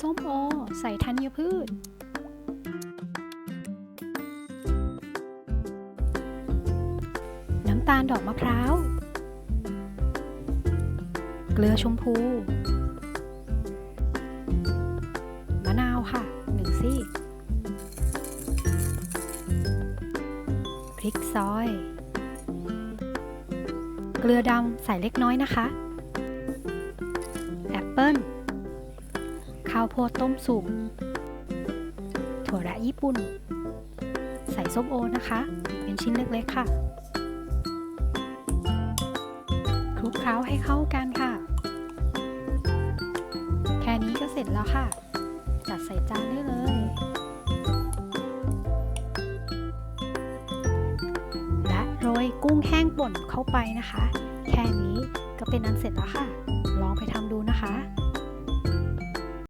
ส้มโอ ใส่ธัญพืช น้ำตาลดอกมะพร้าว เกลือชมพู มะนาวค่ะหนึ่งซี่พริกซอย เกลือดำใส่เล็กน้อยนะคะ ข้าวโพดต้มสุก ถั่วแระญี่ปุ่น ใส่ส้มโอนะคะ เป็นชิ้นเล็กๆค่ะ คลุกเคล้าให้เข้ากันค่ะ แค่นี้ก็เสร็จแล้วค่ะ จัดใส่จานได้เลยและโรยกุ้งแห้งป่นเข้าไปนะคะ แค่นี้ก็เป็นอันเสร็จแล้วค่ะ ลองไปทำดูนะคะ